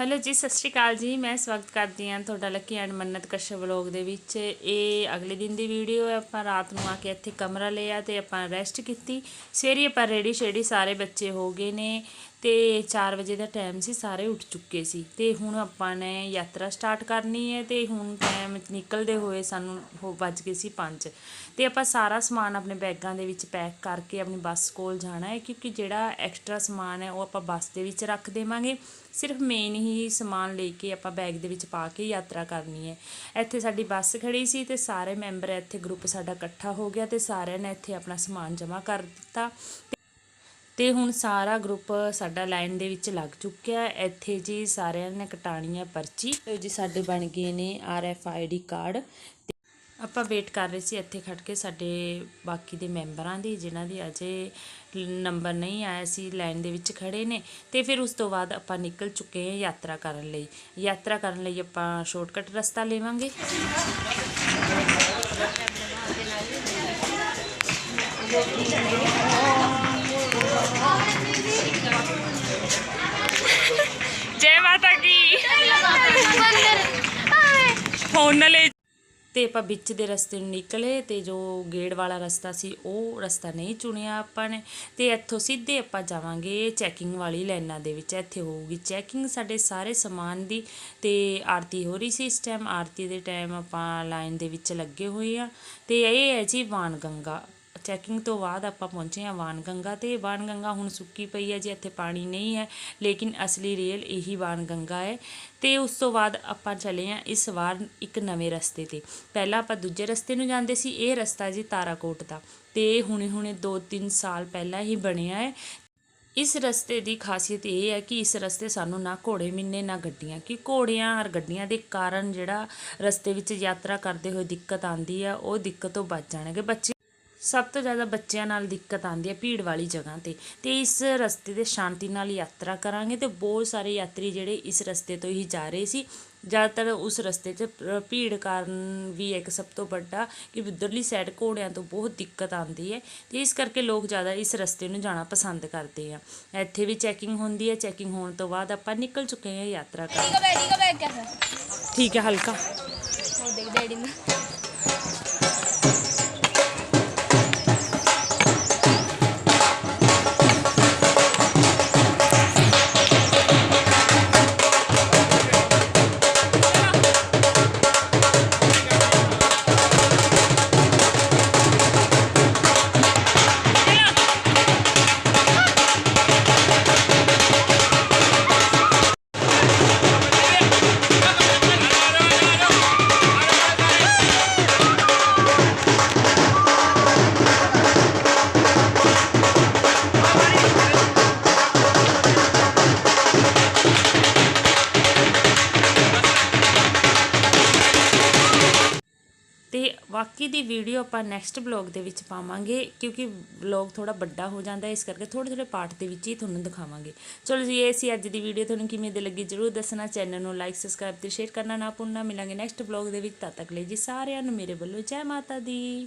Hello ਜੀ, ਸਤਿ ਸ਼੍ਰੀ ਅਕਾਲ ਜੀ। ਮੈਂ ਸਵਾਗਤ ਕਰਦੀ ਹਾਂ ਤੁਹਾਡਾ ਲੱਕੀ ਐਂਡ ਮੰਨਤ ਕਸ਼ਪ ਵਲੋਗ ਦੇ ਵਿੱਚ। ਇਹ ਅਗਲੇ ਦਿਨ ਦੀ ਵੀਡੀਓ ਹੈ। ਆਪਾਂ ਰਾਤ ਨੂੰ ਆ ਕੇ ਇੱਥੇ ਕਮਰਾ ਲਿਆ ਤੇ ਆਪਾਂ ਰੈਸਟ ਕੀਤੀ। ਸਵੇਰੇ ਆਪਾਂ ਰੈਡੀ ਸ਼ੇਡੀ ਸਾਰੇ ਬੱਚੇ ਹੋ ਗਏ ਨੇ। ਤੇ 4 ਵਜੇ ਦਾ ਟਾਈਮ ਸੀ, ਸਾਰੇ ਉੱਠ ਚੁੱਕੇ ਸੀ। ਤੇ ਹੁਣ ਆਪਾਂ ਨੇ ਯਾਤਰਾ ਸਟਾਰਟ ਕਰਨੀ ਹੈ ਤੇ ਹੁਣ ਟਾਈਮ ਨਿਕਲਦੇ ਹੋਏ ਸਾਨੂੰ ਹੋ ਵੱਜ ਗਏ ਸੀ 5 ਤੇ ਆਪਾਂ ਸਾਰਾ ਸਮਾਨ ਆਪਣੇ ਬੈਗਾਂ ਦੇ ਵਿੱਚ ਪੈਕ ਕਰਕੇ ਆਪਣੀ ਬੱਸ ਕੋਲ ਜਾਣਾ ਹੈ, ਕਿਉਂਕਿ ਜਿਹੜਾ ਐਕਸਟਰਾ ਸਮਾਨ ਹੈ ਉਹ ਆਪਾਂ ਬੱਸ ਦੇ ਵਿੱਚ ਰੱਖ ਦੇਵਾਂਗੇ। ਸਿਰਫ ਮੇਨ ਹੀ ਸਮਾਨ ਲੈ ਕੇ ਆਪਾਂ ਬੈਗ ਦੇ ਵਿੱਚ ਪਾ ਕੇ ਯਾਤਰਾ ਕਰਨੀ ਹੈ। ਇੱਥੇ ਸਾਡੀ ਬੱਸ ਖੜੀ ਸੀ ਤੇ ਸਾਰੇ ਮੈਂਬਰ ਇੱਥੇ ਗਰੁੱਪ ਸਾਡਾ ਇਕੱਠਾ ਹੋ ਗਿਆ ਤੇ ਸਾਰਿਆਂ ਨੇ ਇੱਥੇ ਆਪਣਾ ਸਮਾਨ ਜਮ੍ਹਾਂ ਕਰ ਦਿੱਤਾ। ਤੇ ਹੁਣ ਸਾਰਾ ਗਰੁੱਪ ਸਾਡਾ ਲਾਈਨ ਦੇ ਵਿੱਚ ਲੱਗ ਚੁੱਕਿਆ ਇੱਥੇ ਜੀ ਸਾਰਿਆਂ ਨੇ ਕਟਾਣੀ ਹੈ ਪਰਚੀ ਜੀ, ਸਾਡੇ ਬਣ ਗਏ ਨੇ R F I D card. ਆਪਾਂ ਵੇਟ ਕਰ ਰਹੇ ਸੀ ਇੱਥੇ ਖੜ ਕੇ ਸਾਡੇ ਬਾਕੀ ਦੇ ਮੈਂਬਰਾਂ ਦੀ, ਜਿਨ੍ਹਾਂ ਦੀ ਅਜੇ ਨੰਬਰ ਨਹੀਂ ਆਇਆ ਸੀ ਲਾਈਨ ਦੇ ਵਿੱਚ ਖੜੇ ਨੇ। ਤੇ ਫਿਰ ਉਸ ਤੋਂ ਬਾਅਦ ਆਪਾਂ ਨਿਕਲ ਚੁੱਕੇ ਹਾਂ ਯਾਤਰਾ ਕਰਨ ਲਈ। ਯਾਤਰਾ ਕਰਨ ਲਈ ਆਪਾਂ ਸ਼ਾਰਟਕਟ ਰਸਤਾ ਲੇਵਾਂਗੇ। ਜੈ ਮਾਤਾ ਕੀ? ਫੋਨ ਨਾ ਲੈ ਤੇ ਆਪਾਂ ਵਿੱਚ ਦੇ ਰਸਤੇ ਨੂੰ ਨਿਕਲੇ ਤੇ ਜੋ ਗੇੜ ਵਾਲਾ ਰਸਤਾ ਸੀ, ਉਹ ਰਸਤਾ ਨਹੀਂ ਚੁਣਿਆ ਆਪਾਂ ਨੇ। ਤੇ ਇੱਥੋਂ ਸਿੱਧੇ ਆਪਾਂ ਜਾਵਾਂਗੇ ਚੈਕਿੰਗ ਵਾਲੀ ਲਾਈਨਾਂ ਦੇ ਵਿੱਚ। ਇੱਥੇ ਹੋਊਗੀ ਚੈਕਿੰਗ ਸਾਡੇ ਸਾਰੇ ਸਮਾਨ ਦੀ। ਤੇ ਆਰਤੀ ਹੋ ਰਹੀ ਸੀ ਇਸ ਟਾਈਮ ਆਰਤੀ ਦੇ ਟਾਈਮ ਆਪਾਂ ਲਾਈਨ ਦੇ ਵਿੱਚ ਲੱਗੇ ਹੋਏ ਆ ਤੇ ਇਹ ਹੈ ਜੀ ਵਾਨ ਗੰਗਾ ਚੈਕਿੰਗ ਤੋਂ ਬਾਅਦ ਆਪਾਂ ਪਹੁੰਚੇ ਹਾਂ ਵਾਨ ਗੰਗਾ ਤੇ। ਵਾਨ ਗੰਗਾ ਹੁਣ ਸੁੱਕੀ ਪਈ ਹੈ ਜੀ, ਇੱਥੇ ਪਾਣੀ ਨਹੀਂ ਹੈ, ਲੇਕਿਨ ਅਸਲੀ ਰੀਅਲ ਇਹੀ ਵਾਨ ਗੰਗਾ ਹੈ। ਤੇ ਉਸ ਤੋਂ ਬਾਅਦ ਆਪਾਂ ਚਲੇ ਹਾਂ ਇਸ ਵਾਰ ਇੱਕ ਨਵੇਂ ਰਸਤੇ ਤੇ। ਪਹਿਲਾਂ ਆਪਾਂ ਦੂਜੇ ਰਸਤੇ ਨੂੰ ਜਾਂਦੇ ਸੀ, ਇਹ ਰਸਤਾ ਜੀ ਤਾਰਾਕੋਟ ਦਾ। ਤੇ ਹੁਣੇ ਹੁਣੇ 2-3 ਸਾਲ ਪਹਿਲਾਂ ਹੀ ਬਣਿਆ ਹੈ। ਇਸ ਰਸਤੇ ਦੀ ਖਾਸੀਅਤ ਇਹ ਹੈ ਕਿ ਇਸ ਰਸਤੇ ਸਾਨੂੰ ਨਾ ਘੋੜੇ ਮਿਲਨੇ, ਨਾ ਗੱਡੀਆਂ, ਕਿ ਘੋੜਿਆਂ ਔਰ ਗੱਡੀਆਂ ਦੇ ਕਾਰਨ ਜਿਹੜਾ ਰਸਤੇ ਵਿੱਚ ਯਾਤਰਾ ਕਰਦੇ ਹੋਏ ਦਿੱਕਤ ਆਂਦੀ ਹੈ, ਉਹ ਦਿੱਕਤ ਤੋਂ ਬਚ ਜਾਣਗੇ। ਬੱਚੇ ਸਭ ਤੋਂ ਜ਼ਿਆਦਾ ਬੱਚਿਆਂ ਨਾਲ ਦਿੱਕਤ ਆਉਂਦੀ ਹੈ ਭੀੜ ਵਾਲੀ ਜਗ੍ਹਾ ਤੇ। ਤੇ ਇਸ ਰਸਤੇ ਦੇ ਸ਼ਾਂਤੀ ਨਾਲ ਯਾਤਰਾ ਕਰਾਂਗੇ ਤੇ ਬਹੁਤ ਸਾਰੇ ਯਾਤਰੀ ਜਿਹੜੇ ਇਸ ਰਸਤੇ ਤੋਂ ਹੀ ਜਾ ਰਹੇ ਸੀ। ਜ਼ਿਆਦਾਤਰ ਉਸ ਰਸਤੇ 'ਚ ਭੀੜ ਕਾਰਨ ਵੀ ਇੱਕ ਸਭ ਤੋਂ ਵੱਡਾ ਕਿ ਵਿਦਰਲੀ ਸਾਈਡ ਘੋੜਿਆਂ ਤੋਂ ਬਹੁਤ ਦਿੱਕਤ ਆਉਂਦੀ ਹੈ। ਤੇ ਇਸ ਕਰਕੇ ਲੋਕ ਜ਼ਿਆਦਾ ਇਸ ਰਸਤੇ ਨੂੰ ਜਾਣਾ ਪਸੰਦ ਕਰਦੇ ਆ। ਇੱਥੇ ਵੀ ਚੈਕਿੰਗ ਹੁੰਦੀ ਹੈ ਚੈਕਿੰਗ ਹੋਣ ਤੋਂ ਬਾਅਦ ਆਪਾਂ ਨਿਕਲ ਚੁੱਕੇ ਹਾਂ ਯਾਤਰਾ ਕਰਨ। ਠੀਕ ਹੈ ਹਲਕਾ। ਉਹ ਦੇਖ ਡੈਡੀ ਨੇ। ਤੇ ਬਾਕੀ ਦੀ ਵੀਡੀਓ ਆਪਾਂ ਨੈਕਸਟ ਬਲੌਗ ਦੇ ਵਿੱਚ ਪਾਵਾਂਗੇ, ਕਿਉਂਕਿ ਬਲੌਗ ਥੋੜਾ ਵੱਡਾ ਹੋ ਜਾਂਦਾ ਇਸ ਕਰਕੇ ਥੋੜੇ ਥੋੜੇ ਪਾਰਟ ਦੇ ਵਿੱਚ ਹੀ ਤੁਹਾਨੂੰ ਦਿਖਾਵਾਂਗੇ। ਚਲੋ ਜੀ, ਇਹ ਸੀ ਅੱਜ ਦੀ ਵੀਡੀਓ ਤੁਹਾਨੂੰ ਕਿਵੇਂ ਦੀ ਲੱਗੀ ਜਰੂਰ ਦੱਸਣਾ ਚੈਨਲ ਨੂੰ ਲਾਈਕ ਸਬਸਕ੍ਰਾਈਬ ਤੇ ਸ਼ੇਅਰ ਕਰਨਾ ਨਾ ਭੁੱਲਣਾ। ਮਿਲਾਂਗੇ ਨੈਕਸਟ ਬਲੌਗ ਦੇ ਵਿੱਚ, ਤਦ ਤੱਕ ਲਈ ਜੀ ਸਾਰਿਆਂ ਨੂੰ ਮੇਰੇ ਵੱਲੋਂ ਜੈ ਮਾਤਾ ਦੀ।